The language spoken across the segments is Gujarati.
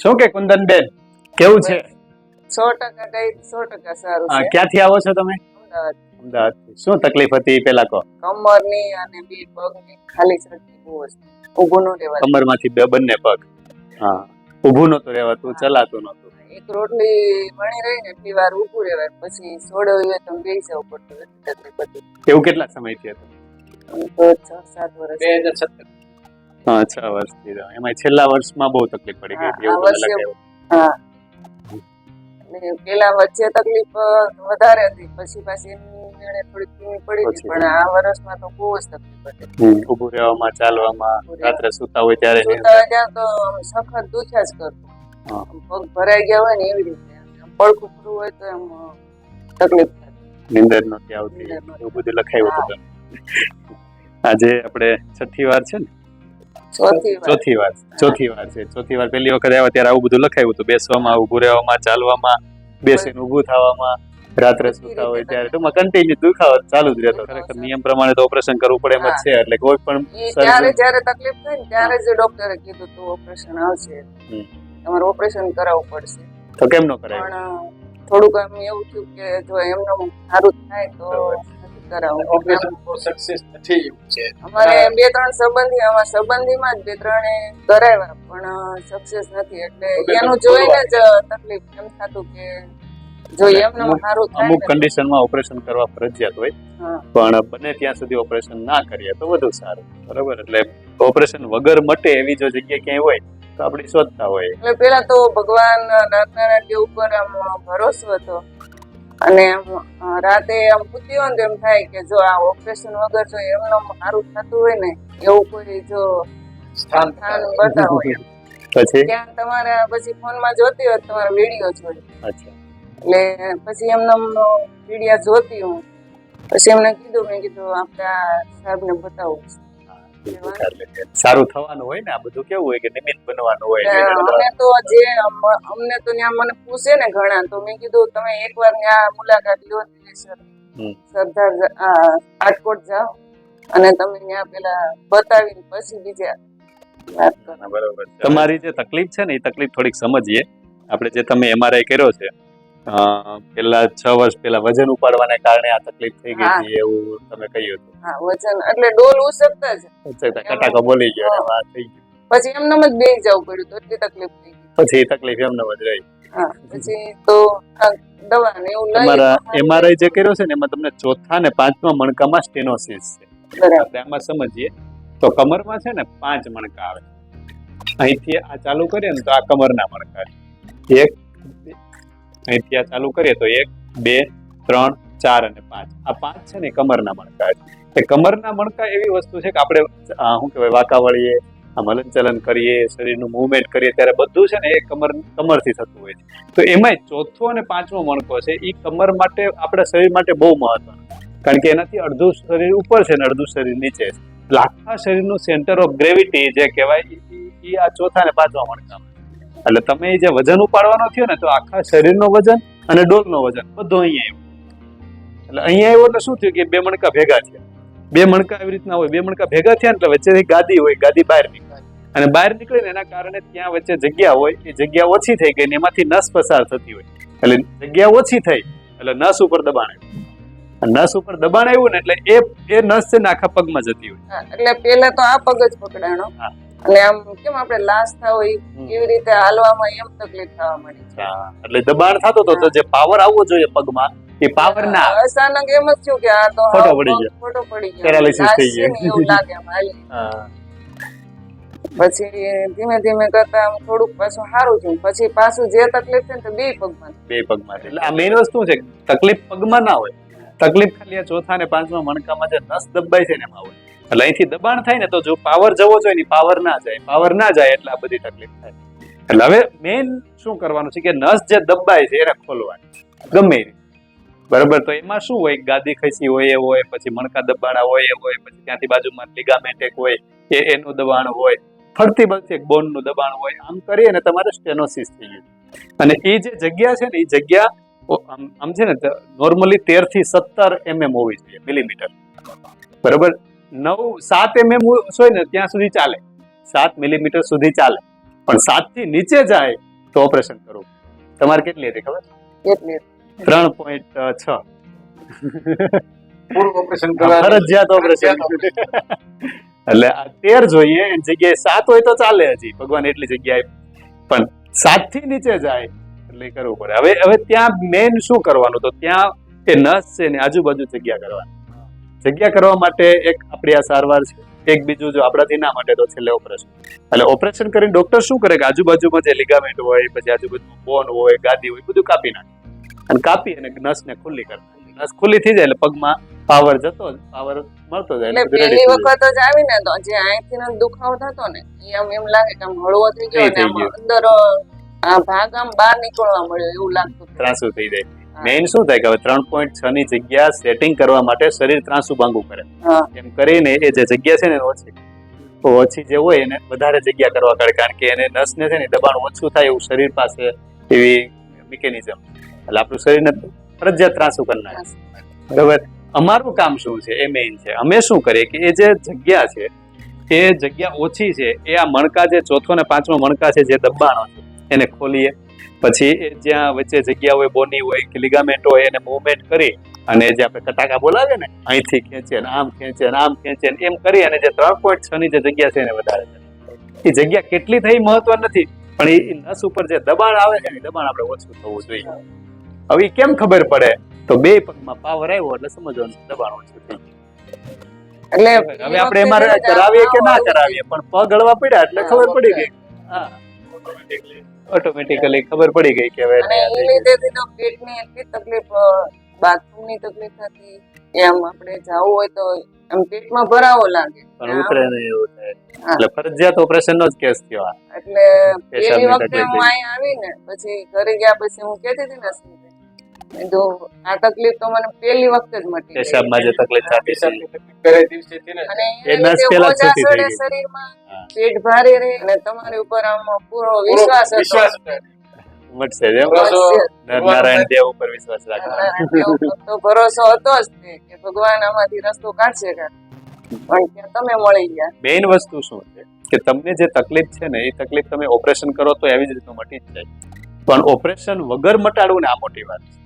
શું કે કુંદનબેન? કેવું છે? સો ટકા કઈ સો ટકા સારું હા, ક્યાંથી આવો છો તમે? અમદાવાદ. શું તકલીફ હતી પેલા કહો. કમરની અને બે પગની ખાલી શરતી બહુ હતી ઊભું નું કમર કમરમાંથી બે બંને પગ. હા. ઊભું નતું રહેવાતું ચલાતું નતું એક રોટલી વણી રહી ને એટલી વાર ઊભું રહેવાય પછી સોડવીએ તો બેસી જવું પડતું એટલી તકલીફ હતી. એવું કેટલા સમયથી હતું? તો છ સાત વર્ષ હા છ વર્ષથી. એમાં છેલ્લા વર્ષમાં બહુ તકલીફ પડી ગઈ હતી એવું લાગે. હા. અને પેલા વચ્ચે તકલીફ વધારે હતી. પછી પાછી એમને થોડીક થોડી ધીમી પડી હતી પણ આ વર્ષમાં તો બહુ જ તકલીફ હતી. ઊભું રહેવામાં ચાલવામાં રાત્રે સુતા હોય ત્યારે સુતા હોય ત્યાં તો સખત દુખ્યા જ કરતું. પગ ભરાઈ ગયા હોય ને એવી રીતે. પડખું ફરવું હોય તો એમ તકલીફ નિંદર નહોતી આવતી. એવું બધું લખાયું હતું. આજે આપણે છઠ્ઠી વાર છે ને? ચોથી વાર ચોથી વાર છે. ચોથી વાર પહેલી વખત આવ્યા ત્યારે આવું બધું લખાયું હતું. બેસવામાં ઉભું રહેવામાં ચાલવામાં બેસીને ઊભું થવામાં રાત્રે સુતા હોય ત્યારે. ટૂંકમાં કન્ટિન્યુ દુખાવો ચાલુ જ રહેતો. ખરેખર નિયમ પ્રમાણે તો ઓપરેશન કરવું પડે એમ જ છે. એટલે કોઈ પણ ત્યારે જ્યારે તકલીફ થઈ ને ત્યારે જ ડોક્ટરે કીધું તો ઓપરેશન આવશે. તમારે ઓપરેશન કરાવવું પડશે. તો કેમ ન કરાય? પણ થોડુંક એમ એવું થયું કે જો એમનું સારું થાય તો નથી કરાવવું ઓપરેશન સક્સેસ નથી છે. અમારે બે ત્રણ સંબંધી આમાં સંબંધીમાં જ બે ત્રણે કરાવ્યા પણ સક્સેસ નથી. એટલે એનું જોઈને જ તકલીફ એમ થતું કે જો એમને સારું થાય અમુક કન્ડિશનમાં ઓપરેશન કરવા ફરજિયાત હોય. પણ બને ત્યાં સુધી ઓપરેશન ના કરીએ તો વધુ સારું. બરોબર? એટલે ઓપરેશન વગર મટે એવી જો જગ્યા ક્યાંય હોય તો આપણી શોધતા હોય. એટલે પેલા તો ભગવાન નાથનારાયણ દેવ ઉપર આમ ભરોસો હતો. અને રાતે આમ પૂછ્યું હોય ને એમ થાય કે જો આ ઓપરેશન વગર જો એમનો સારું થતું હોય ને એવું કોઈ જો સ્થાન બતાવો. પછી? ત્યાં તમારા પછી ફોનમાં જોતી હોય તમારો વીડિયો જોઈ. એટલે પછી એમને વિડીયા જોતી હું. પછી એમને કીધું મેં કીધું આપણે સાહેબને બતાવું. સારું થવાનું હોય ને આ બધું કેવું હોય કે નિમિત્ત બનવાનું હોય અમને તો જે અમને તો ત્યાં મને પૂછે ને ઘણા તો મેં કીધું તમે એકવાર ત્યાં મુલાકાત લો સર. સરદાર રાજકોટ જાઓ અને તમે ત્યાં પેલા બતાવીને પછી બીજા બરોબર તમારી જે તકલીફ છે ને એ તકલીફ થોડીક સમજીએ. આપણે જે તમે એમઆરઆઈ કર્યો છે પેલા છ વર્ષ પેલા વજન ઉપાડવાને કારણે આ તકલીફ થઈ ગઈ. હતી એવું તમે કહ્યું હતું. હા વજન એટલે ડોલ ઉસકતા જ. અચ્છા, કટાકો બોલી ગયો અને વાત થઈ ગઈ. પછી એમનેમ જ બે જવું પડ્યું તો એટલી તકલીફ થઈ ગઈ. પછી તકલીફ એમને જ રહી. હા પછી તો દવા ને એવું લઈ તમારા એમઆરઆઈ જે કર્યો છે ને એમાં તમને ચોથા ને પાંચમા મણકામાં સ્ટેનોસિસ છે. બરાબર. આમાં સમજીએ તો કમરમાં છે ને પાંચ મણકા આવે. અહીંથી આ ચાલુ કરીએ ને તો આ કમરના મણકા છે. એક અહીંથી આ ચાલુ કરીએ તો એક, બે, ત્રણ, ચાર અને પાંચ. આ પાંચ છે ને કમરના મણકા છે. કમરના મણકા એવી વસ્તુ છે કે આપણે આ શું કહેવાય વાંકા વળીએ હલન ચલન કરીએ, શરીરનું મૂવમેન્ટ કરીએ, ત્યારે બધું છે ને એ કમર, કમરથી થતું હોય છે. તો એમાંય ચોથો અને પાંચમો મણકો છે એ કમર માટે આપણા શરીર માટે બહુ મહત્વનો કારણ કે એનાથી અડધું શરીર ઉપર છે ને અડધું શરીર નીચે છે. આખા શરીરનું સેન્ટર ઓફ ગ્રેવિટી જે કહેવાય એ આ ચોથા ને પાંચમા મણકામાં એટલે તમે જે વજન ઉપાડવાનો થયો ને તો આખા શરીરનો વજન અને ડોલનો વજન બધું અહીંયા આવ્યો. એટલે અહીંયા આવ્યો એટલે શું થયું કે બે મણકા ભેગા થયા. બે મણકા એવી રીતના હોય બે મણકા ભેગા થયા એટલે વચ્ચેથી ગાદી હોય ગાદી બહાર નીકળે. અને બહાર નીકળે ને એના કારણે ત્યાં વચ્ચે જગ્યા હોય એ જગ્યા ઓછી થઈ ગઈ ને એમાંથી નસ પસાર થતી હોય. એટલે જગ્યા ઓછી થઈ એટલે નસ ઉપર દબાણ આવ્યું. નસ ઉપર દબાણ આવ્યું ને એટલે એ એ નસ છે ને આખા પગમાં જતી હોય. એટલે પેલા તો આ પગ જ પકડાણો. અને આમ કેમ આપણે લાશ થાવ એવી રીતે હાલવામાં એમ તકલીફ થવા મળી છે. એટલે દબાણ થતો તો જે પાવર આવવો જોઈએ પગમાં એ પાવર ના. અચાનક એમ જ થયું કે આ તો ફોટો પડી ગયો. ફોટો પડી ગયો. પેરાલિસિસ થઈ ગયો. એવું લાગે આમ પછી ધીમે ધીમે કરતા આમ થોડુંક પાછું સારું થયું. પછી પાછું જે તકલીફ છે ને તો બે પગમાં બે પગમાં એટલે આ મેઇન વસ્તુ છે તકલીફ પગમાં ના હોય. તકલીફ ખાલી આ ચોથા ને પાંચમા મણકામાં જે નસ દબાય છે ને એમાં હોય. એટલે અહીંથી દબાણ થાય ને તો જો પાવર જવો જોઈએ ને પાવર ના જાય. પાવર ના જાય એટલે આ બધી તકલીફ થાય. એટલે હવે મેઇન શું કરવાનું છે કે નસ જે દબાય છે એને ખોલવાની. ગમે બરાબર. તો એમાં શું હોય? ગાદી ખસી હોય એ હોય પછી મણકા દબાણા હોય એ હોય પછી ત્યાંથી બાજુમાં લિગામેન્ટેક હોય એ એનું દબાણ હોય. ફરતી બળતી એક બોનનું દબાણ હોય. આમ કરીએ ને તમારે સ્ટેનોસિસ થઈ ગયું અને એ જે જગ્યા છે ને એ જગ્યા આમ આમ છે ને નોર્મલી તેરથી સત્તર એમએમ હોવી જોઈએ મિલીમીટર બરાબર. નવ સાત એમએમ હોય ને ત્યાં સુધી ચાલે. સાત મિલીમીટર સુધી ચાલે. પણ સાતથી નીચે જાય તો ઓપરેશન કરવું તમારે કેટલી હતી ખબર? ત્રણ પોઈન્ટ છ. ફરજિયાત ઓપરેશન એટલે તેર જોઈએ જગ્યાએ સાત હોય તો ચાલે હજી. ભગવાન એટલી જગ્યાએ પણ સાતથી નીચે જાય એટલે કરવું પડે. હવે હવે ત્યાં મેન શું કરવાનું? તો ત્યાં એ નસ છે ને આજુબાજુ જગ્યા કરવાની. જગ્યા કરવા માટે એક આપણી આ સારવાર છે. એક બીજું જો આપણાથી ના માટે તો છેલ્લે ઓપરેશન એટલે ઓપરેશન કરીને ડોક્ટર શું કરે? કે આજુબાજુમાં જે લિગામેન્ટ હોય પછી આજુબાજુ બોન હોય ગાદી હોય બધું કાપી નાખે. અને કાપી અને નસને ખુલ્લી કરે નસ ખુલ્લી થઈ જાય એટલે પગમાં પાવર જતો પાવર મળતો જાય એટલે પહેલી વખત જ આવીને તો જે અહીંથી નો દુખાવો થતો ને એ આમ એમ લાગે કે આમ હળવો થઈ ગયો ને અંદર આ ભાગ આમ બહાર નીકળવા મળ્યો એવું લાગતું. ત્રાસુ થઈ જાય. મેઇન શું થાય કે હવે ત્રણ પોઈન્ટ છ ની જગ્યા સેટિંગ કરવા માટે શરીર ત્રાસુ ભાંગું કરે એમ કરીને એ જે જગ્યા છે ને ઓછી તો ઓછી જે હોય એને વધારે જગ્યા કરવા કરે કારણ કે એને નસને છે ને દબાણ ઓછું થાય એવું શરીર પાસે એવી મિકેનિઝમ એટલે આપણું શરીરને ફરજિયાત ત્રાસુ કરી નાખે. બરાબર? અમારું કામ શું છે? એ મેઇન છે. અમે શું કરીએ કે એ જે જગ્યા છે એ જગ્યા ઓછી છે. એ આ મણકા જે ચોથો ને પાંચમો મણકા છે જે દબાણો છે એને ખોલીએ. પછી જ્યાં વચ્ચે જગ્યા હોય બોની હોય કે લિગામેન્ટ હોય એને મૂવમેન્ટ કરી અને જે આપણે કટાકા બોલાવે ને અહીંથી ખેંચે ને આમ ખેંચે ને આમ ખેંચે ને એમ કરી અને જે ત્રણ પોઈન્ટ છ ની જે જગ્યા છે એને વધારે છે. એ જગ્યા કેટલી થઈ મહત્વ નથી પણ એ નસ ઉપર જે દબાણ આવે છે એ દબાણ આપણે ઓછું થવું જોઈએ. હવે કેમ ખબર પડે? તો બે પગમાં પાવર આવ્યો એટલે સમજવાનું દબાણ ઓછું થઈ એટલે હવે આપણે એમાં કરાવીએ કે ના કરાવીએ પણ પગ હળવા પડ્યા એટલે ખબર પડી ગઈ. હા. ઓટોમેટિકલી ખબર પડી ગઈ કે હવે એ લીધેથી તો પેટની એટલી તકલીફ બાથરૂમની તકલીફ હતી એમ આપણે જાવું હોય તો એમ પેટમાં ભરાવો લાગે. પણ ઉતરે નહીં એવું થાય. એટલે ફરજિયાત ઓપરેશન નો જ કેસ થયો એટલે પેલી વખતે હું અહીં આવી ને પછી ઘરે ગયા પછી હું કહેતી હતી ને કીધું, આ તકલીફ તો મને પહેલી વખત જ મટી પેશાબમાં જે તકલીફ થતી હતી. કરે દિવસેથી ને એ નસ જ છૂટી થઈ ગઈ. શરીરમાં પેટ ભારે રહે અને તમારી ઉપર આમ પૂરો વિશ્વાસ હતો. વિશ્વાસ મટશે જ એમ. ભરોસો નારાયણ દેવ ઉપર વિશ્વાસ ઉપર તો ભરોસો હતો જ તે કે ભગવાન આમાંથી રસ્તો કાઢશે કા? પણ ત્યાં તમે મળી ગયા. મેઇન વસ્તુ શું છે? કે તમને જે તકલીફ છે ને એ તકલીફ તમે ઓપરેશન કરો તો એવી જ રીતનું મટી જ જાય. પણ ઓપરેશન વગર મટાડવું ને આ મોટી વાત છે.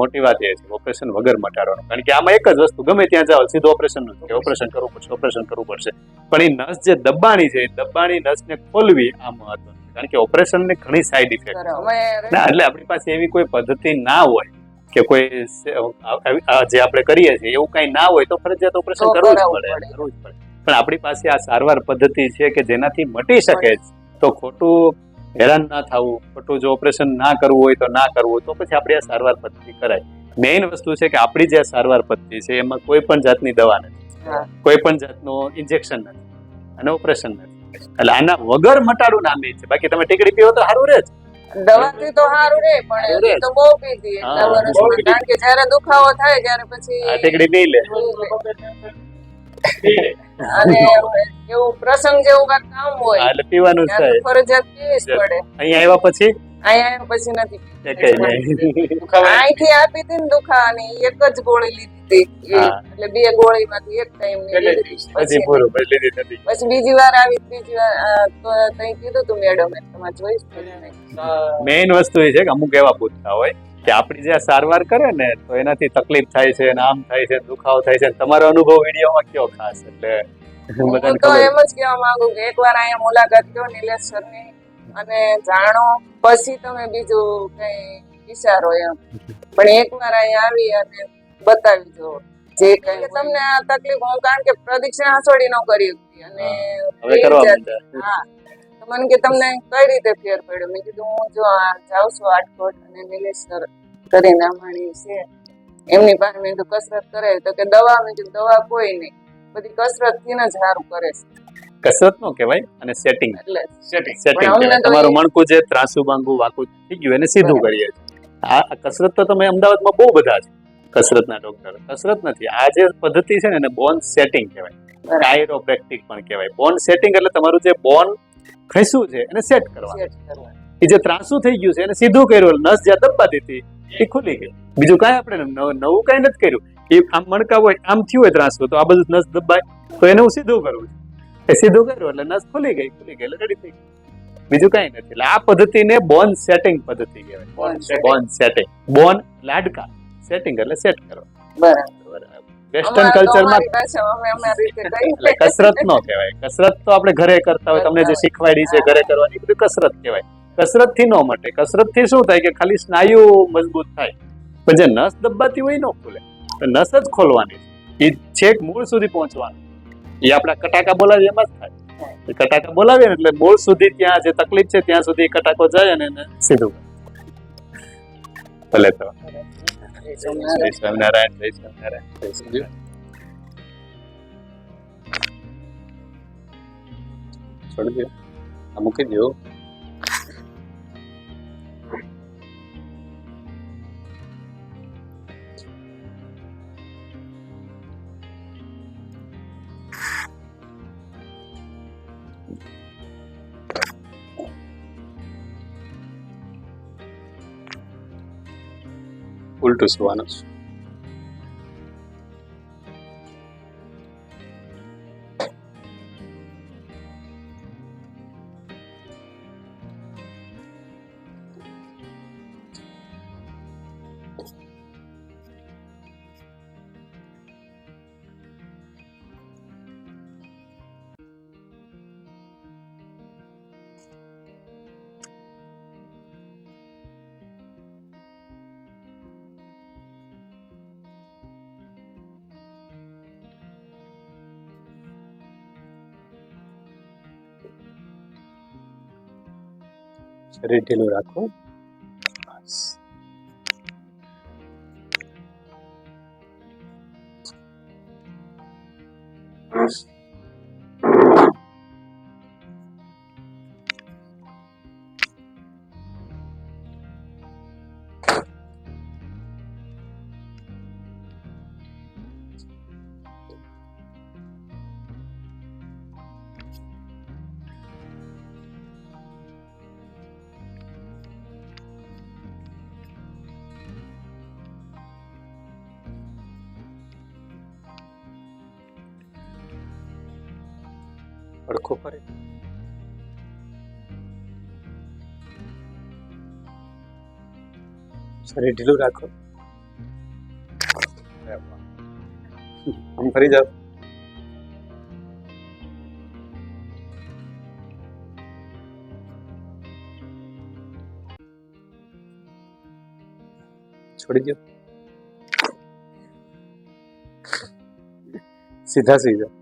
મોટી વાત એ છે ઓપરેશન વગર મટાડવાનું. કારણ કે આમાં એક જ વસ્તુ ગમે ત્યાં જાઓ સીધું ઓપરેશનનું કે ઓપરેશન કરવું પડશે ઓપરેશન કરવું પડશે. પણ એ નસ જે દબાણી છે એ દબાણી નસને ખોલવી આ મહત્વનું છે. કારણ કે ઓપરેશન ને ઘણી સાઈડ ઇફેક્ટ. ના એટલે આપણી પાસે એવી કોઈ પદ્ધતિ ના હોય કે કોઈ જે આપણે કરીએ છીએ એવું કઈ ના હોય તો ફરજિયાત ઓપરેશન કરવું જ પડે પડે. કરવું જ પડે. પણ આપણી પાસે આ સારવાર પદ્ધતિ છે કે જેનાથી મટી શકે તો ખોટું હેરાન ના થવું ખોટું જો ઓપરેશન ના કરવું હોય તો ના કરવું તો પછી આપણે આ સારવાર પદ્ધતિ કરાય. મેઇન વસ્તુ છે કે આપણી જે આ સારવાર પદ્ધતિ છે એમાં કોઈ પણ જાતની દવા નથી. કોઈ પણ જાતનું ઇન્જેક્શન નથી. અને ઓપરેશન નથી. એટલે આના વગર મટાડું નામ છે. બાકી તમે ટીકડી પીવો તો સારું રહે જ. દવાથી તો સારું રે પણ એ તો બહુ પીધી. એટલા વર્ષમાં. કારણ કે જયારે દુખાવો થાય ત્યારે પછી આ ટીકડી નહીં લે. અને એવું પ્રસંગ જેવું કાંઈક કામ હોય એટલે પીવાનું તો ફરજિયાત પીવીશ પડે. અહીંયા આવ્યા પછી? અહીંયા આવ્યા પછી નથી અહીંથી આપી હતી ને દુખાવાની એક જ ગોળી લીધી હતી. એટલે બે ગોળીમાંથી એક ટાઈમ પછી પછી પૂરું પછી લીધી નથી. પછી બીજી વાર આવી ત્રીજી વાર તો તઈ કીધું તું મેડમ તમારે જોઈશ મેઇન વસ્તુ એ છે કે અમુક એવા પૂછતા હોય. કે આપણી જે સારવાર કરે ને તો એનાથી તકલીફ થાય છે ને આમ થાય છે દુખાવો થાય છે તમારો અનુભવ વિડીયોમાં કયો ખાસ? એટલે હું તો એમ જ કહેવા માંગુ કે એકવાર અહીંયા મુલાકાત લો નિલેશ સરની અને જાણો પછી તમે બીજું કઈ વિચારો એમ. પણ એકવાર અહીંયા આવી અને બતાવી દો જે કઈ તમને આ તકલીફ હું કારણ કે પ્રદક્ષિણા છોડી નો કરી અને હવે કરવા હા. મને કે તમને કઈ રીતે ફેર પડ્યો? મેં કીધું હું જો જાઉં છું આટકોટ અને નિલેશ સર કરીને અમારી છે. એમની પાસે મેં કીધું કસરત કરે. તો કે દવા મેં કીધું દવા કોઈ નહીં. બધી કસરતથી જ સારું કરે છે. કસરત નો કહેવાય અને સેટિંગ એટલે સેટિંગ સેટિંગ તમારું મણકું જે ત્રાસુ બાંગુ વાકું થઈ ગયું એને સીધું કરીએ આ કસરત તો તમે અમદાવાદમાં બહુ બધા છે. કસરતના ડોક્ટર કસરત નથી. આ જે પદ્ધતિ છે ને એને બોન સેટિંગ કહેવાય. કાયરોપ્રેક્ટિક પણ કહેવાય. બોન સેટિંગ એટલે તમારું જે બોન ખસ્યું છે એને સેટ કરવા એ જે ત્રાસુ થઈ ગયું છે એને સીધું કર્યું નસ જ્યાં દબાતી હતી એ ખુલી ગઈ. બીજું કાંઈ આપણે નવું કાંઈ નથી કર્યું. એ આમ મણકા હોય આમ થયું હોય ત્રાસુ તો આ બધું નસ દબાય. તો એને હું સીધું કરવું છું. એ સીધું કર્યું એટલે નસ ખુલી ગઈ ખુલી ગઈ એટલે રેડી થઈ ગઈ. બીજું કઈ નથી. એટલે આ પદ્ધતિને બોન સેટિંગ પદ્ધતિ કહેવાય. બોન સેટિંગ બોન લાડકા સેટિંગ એટલે સેટ કરો. બરાબર. વેસ્ટર્ન કલ્ચરમાં કસરત નો કહેવાય. કસરત તો આપણે ઘરે કરતા હોય તમને જે શીખવાડી છે ઘરે કરવાની બધું કસરત કહેવાય. કસરતથી ન મટે. કસરતથી શું થાય કે ખાલી સ્નાયુ મજબૂત થાય. પણ જે નસ દબાતી હોય ન ખુલે. તો નસ જ ખોલવાની એ છેક મૂળ સુધી પહોંચવાનું. એ આપણા કટાકા બોલાવીએ એમાં જ થાય. કટાકા બોલાવીએ ને એટલે મૂળ સુધી ત્યાં જે તકલીફ છે ત્યાં સુધી કટાકો જાય અને એને સીધું. ભલે તો. જય સ્વામિનારાયણ જય સ્વામિનારાયણ. જય સ્વામિનારાયણ. છોડી દો. મૂકી દો ultus vanus. છે શરીર ઢીલું રાખો. બસ. પડખું ફરે શરીર ઢીલું રાખો. આમ ફરી જાઓ. છોડી દો સીધા સીધા.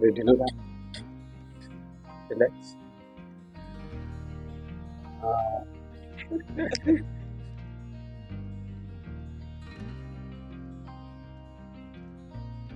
શરીર ઢીલું રાખ રિલેક્સ હા